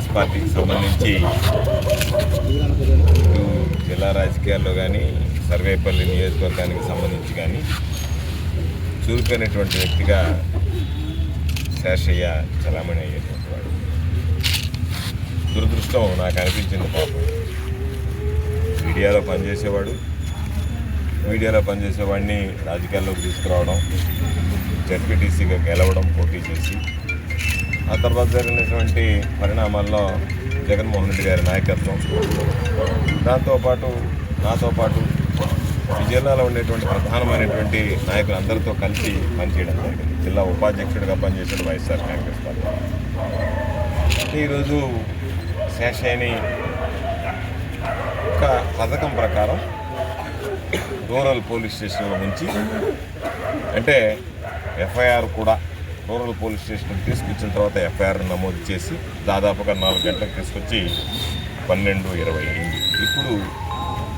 కాంగ్రెస్ పార్టీకి సంబంధించి ఇటు జిల్లా రాజకీయాల్లో కానీ సర్వేపల్లి నియోజకవర్గానికి సంబంధించి కానీ చురుకైనటువంటి వ్యక్తిగా శేషయ్య చలామణి అయ్యేటువంటి వాడు. దురదృష్టం నాకు అనిపించింది పాపం. మీడియాలో పనిచేసేవాడు మీడియాలో పనిచేసేవాడిని రాజకీయాల్లోకి తీసుకురావడం జడ్పీటీసీగా గెలవడం పోటీ చేసి ఆ తర్వాత జరిగినటువంటి పరిణామాల్లో జగన్మోహన్ రెడ్డి గారి నాయకత్వం. దాంతోపాటు నాతో పాటు ఈ జిల్లాలో ఉండేటువంటి ప్రధానమైనటువంటి నాయకులందరితో కలిసి పనిచేయడం జరిగింది. జిల్లా ఉపాధ్యక్షుడిగా పనిచేసిన వైఎస్ఆర్ కాంగ్రెస్ పార్టీ. ఈరోజు శేషయ్యని ఒక పథకం ప్రకారం రూరల్ పోలీస్ స్టేషన్లో ఉంచి అంటే ఎఫ్ఐఆర్ కూడా రూరల్ పోలీస్ స్టేషన్కి తీసుకొచ్చిన తర్వాత ఎఫ్ఐఆర్ నమోదు చేసి దాదాపుగా నాలుగు గంటలకు తీసుకొచ్చి పన్నెండు ఇరవై అయింది. ఇప్పుడు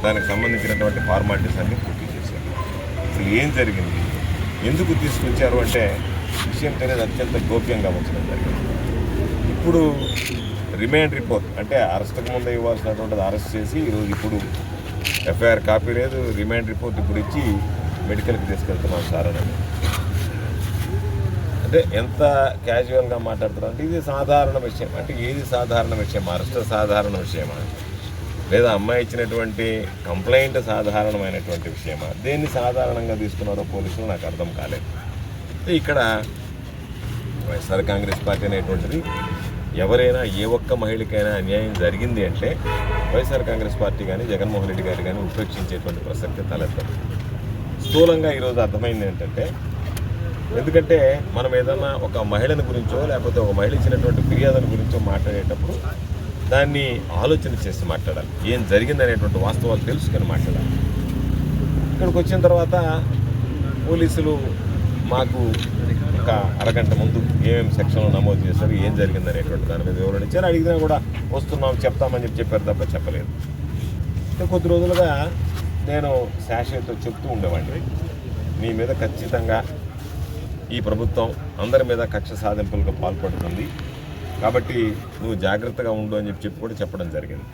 దానికి సంబంధించినటువంటి ఫార్మాలిటీస్ అన్ని పూర్తి చేశారు. అసలు ఏం జరిగింది? ఎందుకు తీసుకొచ్చారు అంటే విషయం తెలియదు అత్యంత గోప్యంగా ఉంచడం జరిగింది. ఇప్పుడు రిమైండ్ రిపోర్ట్ అంటే అరెస్ట్కు ముందు ఇవ్వాల్సినటువంటిది అరెస్ట్ చేసి ఈరోజు ఇప్పుడు ఎఫ్ఐఆర్ కాపీ లేదు రిమైండ్ రిపోర్ట్ ఇప్పుడు ఇచ్చి మెడికల్కి తీసుకెళ్తున్నాం సార్ అని అంటే ఎంత క్యాజువల్గా మాట్లాడుతున్నారు అంటే ఇది సాధారణ విషయం. అంటే ఏది సాధారణ విషయం? అరెస్ట్ సాధారణ విషయమా? లేదా అమ్మాయి ఇచ్చినటువంటి కంప్లైంట్ సాధారణమైనటువంటి విషయమా? దేన్ని సాధారణంగా తీసుకున్నారో పోలీసులు నాకు అర్థం కాలేదు. ఇక్కడ వైఎస్ఆర్ కాంగ్రెస్ పార్టీ అనేటువంటిది ఎవరైనా ఏ ఒక్క మహిళకైనా అన్యాయం జరిగింది అంటే వైఎస్ఆర్ కాంగ్రెస్ పార్టీ కానీ జగన్మోహన్ రెడ్డి గారు కానీ ఉపేక్షించేటువంటి ప్రసక్తి తలెత్తదు. స్థూలంగా ఈరోజు అర్థమైంది ఏంటంటే ఎందుకంటే మనం ఏదన్నా ఒక మహిళను గురించో లేకపోతే ఒక మహిళ ఇచ్చినటువంటి ఫిర్యాదుల గురించో మాట్లాడేటప్పుడు దాన్ని ఆలోచన చేసి మాట్లాడాలి. ఏం జరిగింది అనేటువంటి వాస్తవాలు తెలుసుకొని మాట్లాడాలి. ఇక్కడికి వచ్చిన తర్వాత పోలీసులు మాకు ఒక అరగంట ముందు ఏమేమి సెక్షన్లు నమోదు చేశారు ఏం జరిగింది అనేటువంటి దాని మీద వివరణ ఇచ్చారు. అడిగినా కూడా వస్తున్నాం చెప్తామని చెప్పి చెప్పారు తప్ప చెప్పలేదు. కొద్ది రోజులుగా నేను శాషయ్యతో చెప్తూ ఉండేవాడిని. మీ మీద ఖచ్చితంగా ఈ ప్రభుత్వం అందరి మీద కక్ష సాధింపులకు పాల్పడుతుంది. కాబట్టి నువ్వు జాగ్రత్తగా ఉండు అని చెప్పి చెప్పి కూడా చెప్పడం జరిగింది.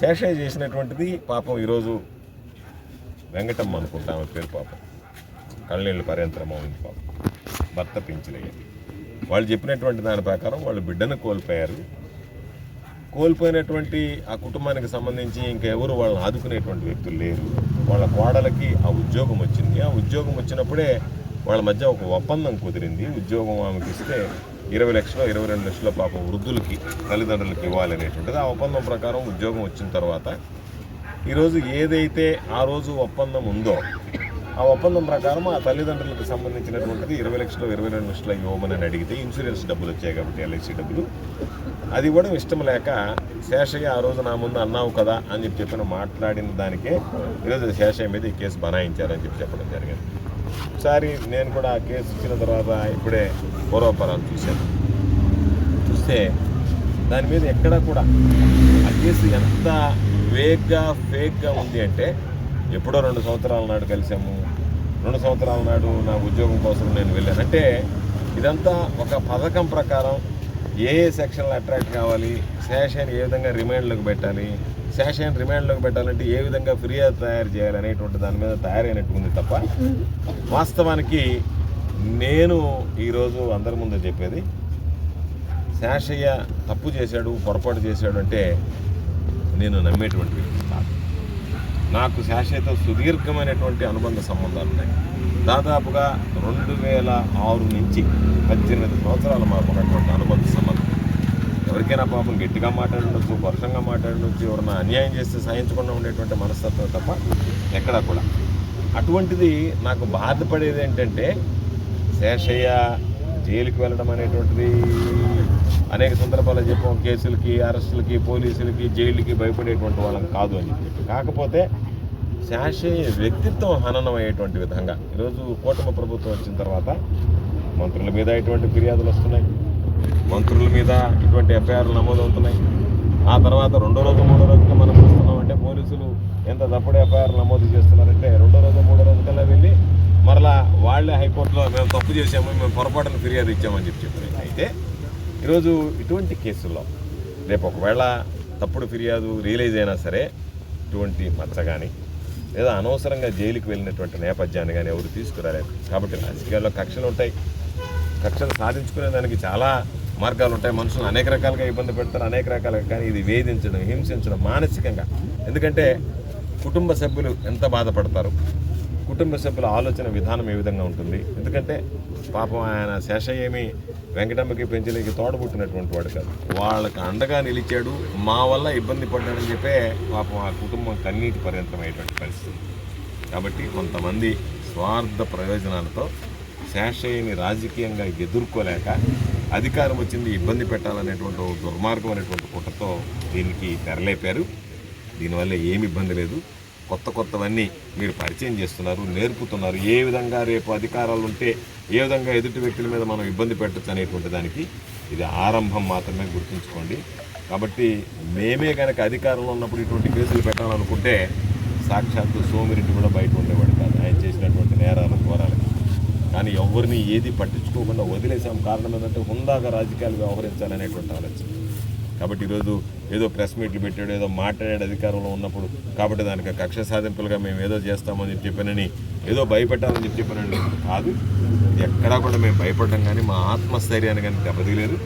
శేషయ్య చేసినటువంటిది పాపం ఈరోజు వెంకటమ్మ అనుకుంటా ఆమె పేరు పాపం. కళ్ళనీళ్ళు పర్యంతరమ్మ ఉంది పాపం. భర్త పెంచలయ్య వాళ్ళు చెప్పినటువంటి దాని ప్రకారం వాళ్ళు బిడ్డను కోల్పోయారు. కోల్పోయినటువంటి ఆ కుటుంబానికి సంబంధించి ఇంకెవరు వాళ్ళని ఆదుకునేటువంటి వ్యక్తులు లేరు. వాళ్ళ కోడలకి ఆ ఉద్యోగం వచ్చింది. ఆ ఉద్యోగం వచ్చినప్పుడే వాళ్ళ మధ్య ఒక ఒప్పందం కుదిరింది. ఉద్యోగం ఆమెకి ఇస్తే ఇరవై లక్షలు ఇరవై రెండు లక్షల పాపం వృద్ధులకి తల్లిదండ్రులకి ఇవ్వాలనేటువంటిది ఆ ఒప్పందం ప్రకారం ఉద్యోగం వచ్చిన తర్వాత ఈరోజు ఏదైతే ఆ రోజు ఒప్పందం ఉందో ఆ ఒప్పందం ప్రకారం ఆ తల్లిదండ్రులకు సంబంధించినటువంటిది ఇరవై లక్షలు ఇరవై రెండు లక్షలు ఇవ్వమని అడిగితే ఇన్సూరెన్స్ డబ్బులు వచ్చాయి కాబట్టి ఎల్ఐసి డబ్బులు. అది ఇవ్వడం ఇష్టం లేక శేషయ్య ఆ రోజు నా ముందు అన్నావు కదా అని చెప్పి చెప్పిన మాట్లాడిన దానికే ఈరోజు శేషయ్య మీద ఈ కేసు బనాయించారని చెప్పి చెప్పడం జరిగింది. ఒకసారి నేను కూడా ఆ కేసు ఇచ్చిన తర్వాత ఇప్పుడే పూర్వపరాలు చూశాను. చూస్తే దాని మీద ఎక్కడా కూడా ఆ కేసు ఎంత వేగ్గా ఫేక్గా ఉంది అంటే ఎప్పుడో రెండు సంవత్సరాల నాడు కలిసాము రెండు సంవత్సరాల నాడు నా ఉద్యోగం కోసం నేను వెళ్ళాను. అంటే ఇదంతా ఒక పథకం ప్రకారం ఏ ఏ సెక్షన్లు అట్రాక్ట్ కావాలి శాషన్ ఏ విధంగా రిమైండ్లకు పెట్టాలి శాషన్ రిమైండ్లోకి పెట్టాలంటే ఏ విధంగా ఫిర్యాదు తయారు చేయాలి అనేటువంటి దాని మీద తయారైనట్టు ఉంది తప్ప వాస్తవానికి నేను ఈరోజు అందరి ముందు చెప్పేది శాషయ్య తప్పు చేశాడు పొరపాటు చేశాడు అంటే నేను నమ్మేటువంటి వ్యక్తి కాదు. నాకు శాషయ్యతో సుదీర్ఘమైనటువంటి అనుబంధ సంబంధాలు ఉన్నాయి. దాదాపుగా రెండు వేల ఆరు నుంచి పద్దెనిమిది సంవత్సరాలు మాకు ఉన్నటువంటి అనుబంధ సంబంధం. ఎవరికైనా పాపం గట్టిగా మాట్లాడవచ్చు పరుషంగా మాట్లాడవచ్చు ఎవరైనా అన్యాయం చేస్తే సహించకుండా ఉండేటువంటి మనస్తత్వం తప్ప ఎక్కడా కూడా. అటువంటిది నాకు బాధపడేది ఏంటంటే శేషయ్య జైలుకి వెళ్ళడం అనేటువంటిది అనేక సందర్భాల్లో చెప్పాం కేసులకి అరెస్టులకి పోలీసులకి జైలుకి భయపడేటువంటి వాళ్ళం కాదు అని చెప్పి. కాకపోతే శాషయ్య వ్యక్తిత్వం హననం అయ్యేటువంటి విధంగా ఈరోజు కూటమి ప్రభుత్వం వచ్చిన తర్వాత మంత్రుల మీద ఇటువంటి ఫిర్యాదులు వస్తున్నాయి. మంత్రుల మీద ఇటువంటి ఎఫ్ఐఆర్లు నమోదవుతున్నాయి. ఆ తర్వాత రెండో రోజు మూడో రోజుకి మనం చూస్తున్నామంటే పోలీసులు ఎంత తప్పుడు ఎఫ్ఐఆర్ నమోదు చేస్తున్నారంటే రెండో రోజు మూడో రోజుకల్లా వెళ్ళి మరలా వాళ్ళే హైకోర్టులో మేము తప్పు చేసాము మేము పొరపాటును ఫిర్యాదు ఇచ్చామని చెప్పి చెప్పారు. అయితే ఈరోజు ఇటువంటి కేసుల్లో రేపు ఒకవేళ తప్పుడు ఫిర్యాదు రియలైజ్ అయినా సరే ఇటువంటి మచ్చ కానీ లేదా అనవసరంగా జైలుకి వెళ్ళినటువంటి నేపథ్యాన్ని కానీ ఎవరు తీసుకురాలేరు. కాబట్టి రాజకీయాల్లో కక్షలు ఉంటాయి. రక్షణ సాధించుకునే దానికి చాలా మార్గాలు ఉంటాయి. మనుషులు అనేక రకాలుగా ఇబ్బంది పెడతారు అనేక రకాలుగా కానీ ఇది వేధించడం హింసించడం మానసికంగా. ఎందుకంటే కుటుంబ సభ్యులు ఎంత బాధపడతారు? కుటుంబ సభ్యుల ఆలోచన విధానం ఏ విధంగా ఉంటుంది. ఎందుకంటే పాపం ఆయన శేషయ్య ఏమి వెంకటమ్మకి పెంచలేకి తోడబుట్టినటువంటి వాడు కాదు. వాళ్ళకి అండగా నిలిచాడు మా వల్ల ఇబ్బంది పడ్డాడని చెప్పే పాపం ఆ కుటుంబం కన్నీటి పర్యంతమైనటువంటి పరిస్థితి. కాబట్టి కొంతమంది స్వార్థ ప్రయోజనాలతో శేషయ్యని రాజకీయంగా ఎదుర్కోలేక అధికారం వచ్చింది ఇబ్బంది పెట్టాలనేటువంటి దుర్మార్గం అనేటువంటి కుట్రతో దీనికి తెరలేపారు. దీనివల్ల ఏమి ఇబ్బంది లేదు. కొత్త కొత్తవన్నీ మీరు పరిచయం చేస్తున్నారు నేర్పుతున్నారు. ఏ విధంగా రేపు అధికారాలు ఉంటే ఏ విధంగా ఎదుటి వ్యక్తుల మీద మనం ఇబ్బంది పెట్టచ్చు అనేటువంటి దానికి ఇది ఆరంభం మాత్రమే గుర్తుంచుకోండి. కాబట్టి మేమే కనుక అధికారంలో ఉన్నప్పుడు ఇటువంటి కేసులు పెట్టాలనుకుంటే సాక్షాత్తు సోమిరెడ్డి కూడా బయట ఉండేవాడు కాదు. ఆయన చేసినటువంటి నేరాల ద్వారా కానీ ఎవరిని ఏది పట్టించుకోకుండా వదిలేసాం. కారణం ఏంటంటే హుందాగా రాజకీయాలు వ్యవహరించాలనేటువంటి ఆలోచన. కాబట్టి ఈరోజు ఏదో ప్రెస్ మీట్లు పెట్టాడు ఏదో మాట్లాడాడు అధికారంలో ఉన్నప్పుడు కాబట్టి దానికి కక్ష సాధింపులుగా మేము ఏదో చేస్తామని చెప్పి చెప్పానని ఏదో భయపెట్టాలని చెప్పి చెప్పానండి కాదు. ఎక్కడా కూడా మేము భయపడడం కానీ మా ఆత్మస్థైర్యాన్ని కానీ దెబ్బతీయలేదు.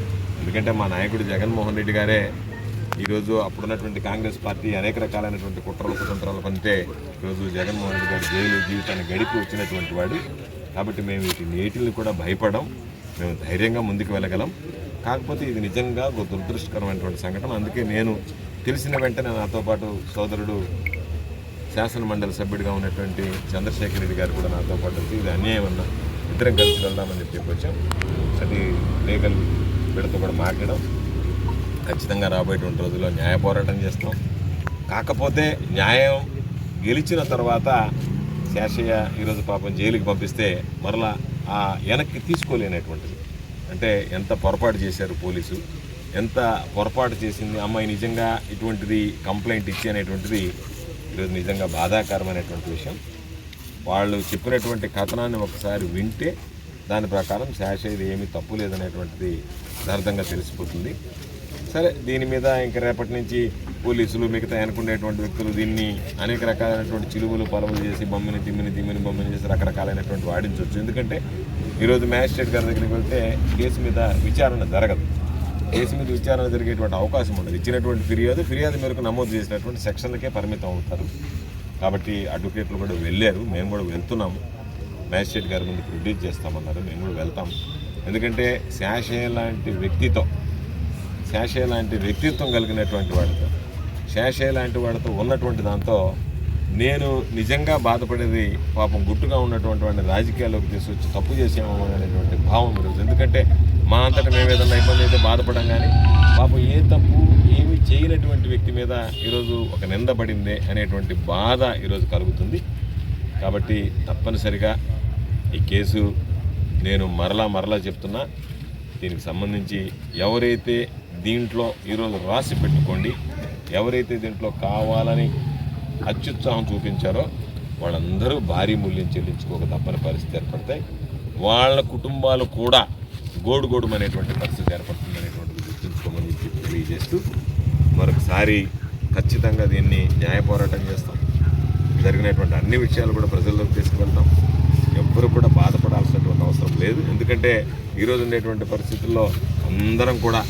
ఎందుకంటే మా నాయకుడు జగన్మోహన్ రెడ్డి గారే ఈరోజు అప్పుడున్నటువంటి కాంగ్రెస్ పార్టీ అనేక రకాలైనటువంటి కుట్రలు కుతంత్రాలు కంటే ఈరోజు జగన్మోహన్ రెడ్డి గారు జైలు జీవితాన్ని గడిపి వచ్చినటువంటి వాడు. కాబట్టి మేము వీటి నేటిని కూడా భయపడం మేము ధైర్యంగా ముందుకు వెళ్ళగలం. కాకపోతే ఇది నిజంగా ఒక దురదృష్టకరమైనటువంటి సంఘటన. అందుకే నేను తెలిసిన వెంటనే నాతో పాటు సోదరుడు శాసనమండలి సభ్యుడిగా ఉన్నటువంటి చంద్రశేఖర్ రెడ్డి గారు కూడా నాతో పాటు వచ్చి ఇది అన్యాయం అన్న ఇద్దరం కలిసి వెళ్దామని చెప్పి వచ్చాం. అది లీగల్ వీళ్ళతో కూడా మాట్లాడడం ఖచ్చితంగా రాబోయేటువంటి రోజుల్లో న్యాయ పోరాటం చేస్తాం. కాకపోతే న్యాయం గెలిచిన తర్వాత శేషయ్య ఈరోజు పాపం జైలుకి పంపిస్తే మరలా ఆ వెనక్కి తీసుకోలేనటువంటిది. అంటే ఎంత పొరపాటు చేశారు పోలీసు ఎంత పొరపాటు చేసింది అమ్మాయి నిజంగా ఇటువంటిది కంప్లైంట్ ఇచ్చి అనేటువంటిది ఈరోజు నిజంగా బాధాకరమైనటువంటి విషయం. వాళ్ళు చెప్పినటువంటి కథనాన్ని ఒకసారి వింటే దాని ప్రకారం శాషయ్యది ఏమీ తప్పు లేదనేటువంటిది అర్థంగా తెలిసిపోతుంది. సరే దీని మీద ఇంక రేపటి నుంచి పోలీసులు మిగతా అనుకునేటువంటి వ్యక్తులు దీన్ని అనేక రకాలైనటువంటి చిలువలు పలువులు చేసి బొమ్మని తిమ్మిని తిమ్మిని బొమ్మని చేసి రకరకాలైనటువంటి వాడించవచ్చు ఎందుకంటే ఈరోజు మ్యాజిస్ట్రేట్ గారి దగ్గరికి వెళ్తే కేసు మీద విచారణ జరగదు. కేసు మీద విచారణ జరిగేటువంటి అవకాశం ఉండదు. ఇచ్చినటువంటి ఫిర్యాదు ఫిర్యాదు మేరకు నమోదు చేసినటువంటి సెక్షన్లకే పరిమితం అవుతారు. కాబట్టి అడ్వకేట్లు కూడా వెళ్ళారు. మేము కూడా వెళ్తున్నాము. మ్యాజిస్ట్రేట్ గారి ముందు ప్రొడ్యూస్ చేస్తామన్నారు. మేము కూడా వెళ్తాం. ఎందుకంటే శాషే లాంటి వ్యక్తితో శాషే లాంటి వ్యక్తిత్వం కలిగినటువంటి వాడితో శేషయ్య లాంటి వాడితో ఉన్నటువంటి దాంతో నేను నిజంగా బాధపడేది పాపం గుట్టుగా ఉన్నటువంటి వాడిని రాజకీయాల్లోకి తీసుకొచ్చి తప్పు చేసామో అనేటువంటి భావం ఈరోజు. ఎందుకంటే మా అంతటా మేము ఏదైనా ఇబ్బంది అయితే బాధపడం కానీ పాపం ఏ తప్పు ఏమి చేయనటువంటి వ్యక్తి మీద ఈరోజు ఒక నింద పడిందే అనేటువంటి బాధ ఈరోజు కలుగుతుంది. కాబట్టి తప్పనిసరిగా ఈ కేసు నేను మరలా మరలా చెప్తున్నా దీనికి సంబంధించి ఎవరైతే దీంట్లో ఈరోజు రాసి పెట్టుకోండి ఎవరైతే దీంట్లో కావాలని అత్యుత్సాహం చూపించారో వాళ్ళందరూ భారీ మూల్యం చెల్లించుకోక తప్పని పరిస్థితి ఏర్పడతాయి. వాళ్ళ కుటుంబాలు కూడా గోడు అనేటువంటి పరిస్థితి ఏర్పడుతుంది అనేటువంటిది గుర్తుంచుకోమని చెప్పి తెలియజేస్తూ మరొకసారి ఖచ్చితంగా దీన్ని న్యాయ పోరాటం చేస్తాం. జరిగినటువంటి అన్ని విషయాలు కూడా ప్రజల్లోకి తీసుకువెళ్తాం. ఎవ్వరు కూడా బాధపడాల్సినటువంటి అవసరం లేదు. ఎందుకంటే ఈరోజు ఉండేటువంటి పరిస్థితుల్లో అందరం కూడా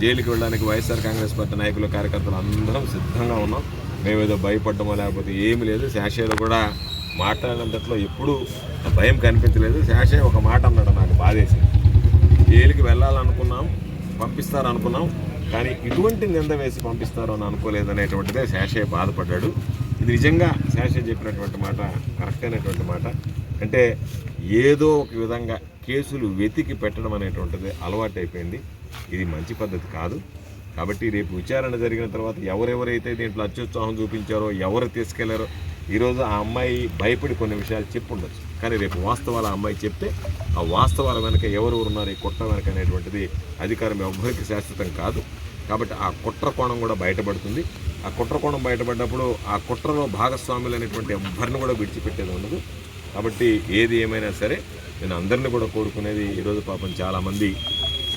జైలుకి వెళ్ళడానికి వైఎస్ఆర్ కాంగ్రెస్ పార్టీ నాయకులు కార్యకర్తలు అందరం సిద్ధంగా ఉన్నాం. మేమేదో భయపడ్డమో లేకపోతే ఏమి లేదు. శాషయ్యలో కూడా మాట్లాడినంతట్లో ఎప్పుడూ భయం కనిపించలేదు. శాషయ్య ఒక మాట అన్నాడు నాకు బాధేసి జైలుకి వెళ్ళాలనుకున్నాం పంపిస్తారు అనుకున్నాం కానీ ఇటువంటి నింద వేసి పంపిస్తారు అని అనుకోలేదు అనేటువంటిదే శేషయ్య బాధపడ్డాడు. ఇది నిజంగా శాషే చెప్పినటువంటి మాట కరెక్ట్ అయినటువంటి మాట. అంటే ఏదో ఒక విధంగా కేసులు వెతికి పెట్టడం అనేటువంటిది అలవాటు అయిపోయింది ఇది మంచి పద్ధతి కాదు. కాబట్టి రేపు విచారణ జరిగిన తర్వాత ఎవరెవరైతే దీంట్లో అత్యుత్సాహం చూపించారో ఎవరు తీసుకెళ్ళారో ఈరోజు ఆ అమ్మాయి భయపడి కొన్ని విషయాలు చెప్పి ఉండొచ్చు. కానీ రేపు వాస్తవాలు ఆ అమ్మాయి చెప్తే ఆ వాస్తవాల వెనక ఎవరు ఉన్నారు ఈ కుట్ర వెనక అనేటువంటిది అధికారం ఎవ్వరికి శాశ్వతం కాదు. కాబట్టి ఆ కుట్ర కోణం కూడా బయటపడుతుంది. ఆ కుట్ర కోణం బయటపడ్డప్పుడు ఆ కుట్రలో భాగస్వాములు అనేటువంటి ఎవరిని కూడా విడిచిపెట్టేది ఉండదు. కాబట్టి ఏది ఏమైనా సరే నేను అందరిని కూడా కోరుకునేది ఈరోజు పాపం చాలామంది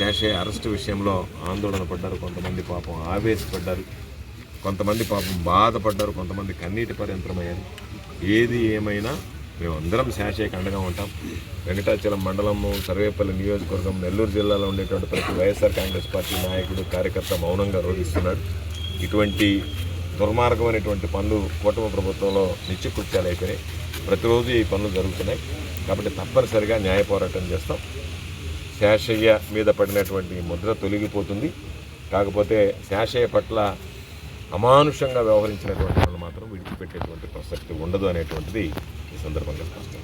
శేషయ్య అరెస్ట్ విషయంలో ఆందోళన పడ్డారు కొంతమంది పాపం ఆవేశపడ్డారు. కొంతమంది పాపం బాధపడ్డారు కొంతమంది కన్నీటి పర్యంతరమయ్యారు. ఏది ఏమైనా మేమందరం శాషయ్యకి అండగా ఉంటాం. వెంకటాచలం మండలము సర్వేపల్లి నియోజకవర్గం నెల్లూరు జిల్లాలో ఉండేటువంటి ప్రతి వైఎస్ఆర్ కాంగ్రెస్ పార్టీ నాయకుడు కార్యకర్త మౌనంగా రోధిస్తున్నాడు. ఇటువంటి దుర్మార్గమైనటువంటి పనులు కూటమి ప్రభుత్వంలో నిత్యకృత్యాలు అయిపోయినాయి ప్రతిరోజు ఈ పనులు జరుగుతున్నాయి. కాబట్టి తప్పనిసరిగా న్యాయ పోరాటం చేస్తాం. శేషయ్య మీద పడినటువంటి ముద్ర తొలగిపోతుంది. కాకపోతే శేషయ్య పట్ల అమానుషంగా వ్యవహరించినటువంటి వాళ్ళు మాత్రం విడిచిపెట్టేటువంటి ప్రసక్తి ఉండదు అనేటువంటిది ఈ సందర్భంగా స్పష్టం